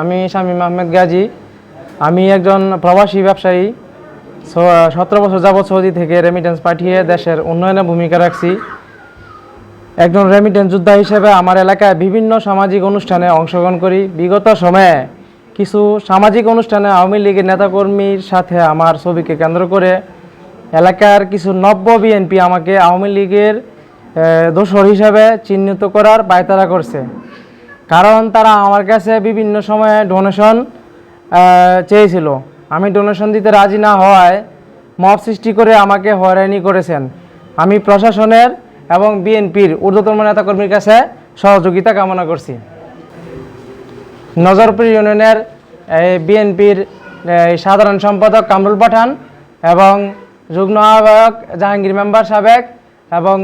আমি শামীম আহমেদ গাজী। আমি একজন প্রবাসী ব্যবসায়ী। সতেরো বছর যাবৎ সৌদি থেকে রেমিটেন্স পাঠিয়ে দেশের উন্নয়নে ভূমিকা রাখছি। একজন রেমিটেন্স যোদ্ধা হিসেবে আমার এলাকায় বিভিন্ন সামাজিক অনুষ্ঠানে অংশগ্রহণ করি। বিগত সময়ে কিছু সামাজিক অনুষ্ঠানে আওয়ামী লীগের নেতাকর্মীর সাথে আমার ছবিকে কেন্দ্র করে এলাকার কিছু নব্য বিএনপি আমাকে আওয়ামী লীগের দোষর হিসাবে চিহ্নিত করার পায়তারা করছে। কারণ তারা আমার কাছে বিভিন্ন সময়ে ডোনেশন চেয়েছিল। আমি ডোনেশন দিতে রাজি না হওয়ায় মব সৃষ্টি করে আমাকে হয়রানি করেছেন। আমি প্রশাসনের এবং বিএনপির ঊর্ধ্বতন নেতাকর্মীর কাছে সহযোগিতা কামনা করছি। নজরপুর ইউনিয়নের বিএনপির সাধারণ সম্পাদক কামরুল পাঠান এবং যুগ্ম আহ্বায়ক জাহাঙ্গীর মেম্বার সাবেক এবং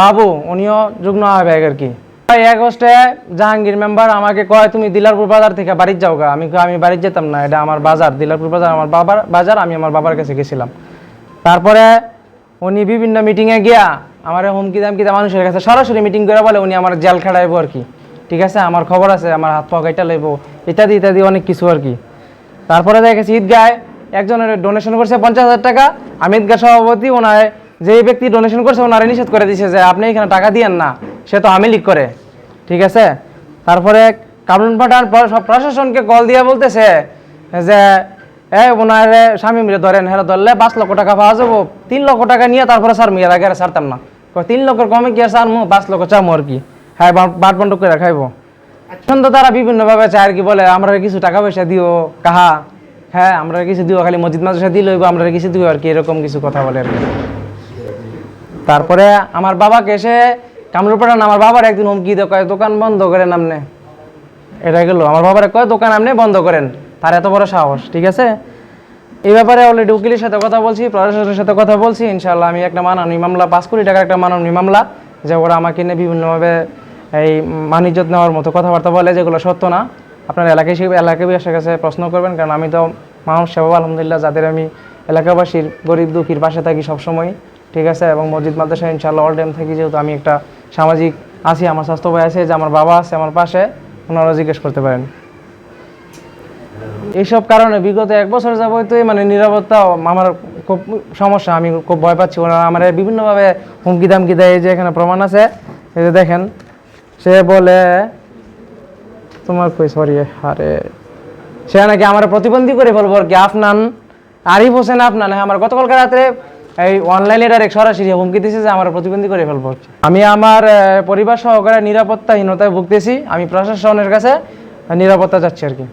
বাবু, উনিও যুগ্ম আহ্বায়ক আর কি। এই আগস্টে জাহাঙ্গীর মেম্বার আমাকে কয়, তুমি দিলারপুর বাজার থেকে বাড়ির যাও গা। আমি আমি বাড়ির যেতাম না, এটা আমার বাজার। দিলারপুর বাজার আমার বাবার বাজার, আমি আমার বাবার কাছে গেছিলাম। তারপরে উনি বিভিন্ন মিটিংয়ে গিয়া আমার হুমকি দামকি দেয় মানুষের কাছে সরাসরি মিটিং করে বলে, উনি আমার জেল খেড়াইবো আর কি। ঠিক আছে? আমার খবর আছে, আমার হাত পা গাইটা লইব, ইত্যাদি ইত্যাদি, অনেক কিছু আর কি। তারপরে দেখেছি ঈদগায় একজনের ডোনেশন করছে পঞ্চাশ হাজার টাকা। আমি ঈদগাহ সভাপতি, ওনার, যেই ব্যক্তি ডোনেশন করছে, ওনারে নিষেধ করে দিয়েছে যে, আপনি এখানে টাকা দিয়েন না, সে তো আমি লিক করে। ঠিক আছে? তারপরে কারণ পাঠান সব প্রশাসনকে কল দিয়ে বলতেছে যে এ ওনার স্বামী মিলে ধরেন হেরা ধরলে পাঁচ লক্ষ টাকা পাওয়া যাব। তিন লক্ষ টাকা নিয়ে তারপরে স্যার মেয়ের আগে ছাড়তাম না। তিন লক্ষের কমে কি আর স্যার মু পাঁচ লক্ষ চামো আর কি? হ্যাঁ বাট বন্ড করে খাইবো। এখন তো তারা বিভিন্নভাবে চায় আর কি বলে আমরা কিছু টাকা পয়সা দিও কাহা? হ্যাঁ আমরা কিছু দিও খালি মসজিদ মাদ্রাসা দিয়ে লইব আমরা কিছু দিও আর কি এরকম কিছু কথা বলে আর কি। তারপরে আমার বাবাকে এসে কামরুল পাঠান, আমার বাবার একদিন হুমকি দিয়ে কয়, দোকান বন্ধ করেন আপনি? এটা গেল, আমার বাবারে কয়, দোকান আপনি বন্ধ করেন। তার এত বড় সাহস, ঠিক আছে? এই ব্যাপারে অলরেডি উকিলের সাথে কথা বলছি, প্রশাসনের সাথে কথা বলছি ইনশাল্লাহ আমি একটা মাননীয় মামলা, পাঁচ কোটি টাকার একটা মাননীয় মামলা, যে ওরা আমাকে নিয়ে বিভিন্নভাবে এই মানিজ্যত নেওয়ার মতো কথাবার্তা বলে, যেগুলো সত্য না। আপনার এলাকায় এলাকাবাসীর কাছে প্রশ্ন করবেন, কারণ আমি তো মানুষ সেবা আলহামদুলিল্লাহ, যাদের আমি এলাকাবাসীর গরিব, দুঃখীর পাশে থাকি সবসময়। ঠিক আছে? এবং মসজিদ মাদ্রাসা ইনশাল্লাহ অল টাইম থাকি, যেহেতু আমি একটা সামাজিক আছি, আমার স্বাস্থ্য ভাই আছে, যে আমার বাবা আছে আমার পাশে ওনারা জিজ্ঞেস করতে পারেন। এইসব কারণে বিগত এক বছর যাবতই মানে নিরাপত্তা আমার খুব সমস্যা, আমি খুব ভয় পাচ্ছি। ওরা আমার বিভিন্নভাবে হুমকি দামকি দেয়, এই যে এখানে প্রমাণ আছে, এই যে দেখেন, সে বলে, তোমার কই সরি আরে, সে নাকি আমার প্রতিবন্ধী করে বলব আর কি, আফনান, আরিফ হোসেন আফনান হ্যাঁ আমার গতকালকে রাত্রে এই অনলাইনে ডাইরেক্ট সরাসরি হুমকি দিছে যে আমার প্রতিবন্ধী করে ফেলব। আমি আমার পরিবার সহকারে নিরাপত্তাহীনতায় ভুগতেছি। আমি প্রশাসনের কাছে নিরাপত্তা চাচ্ছি আর কি।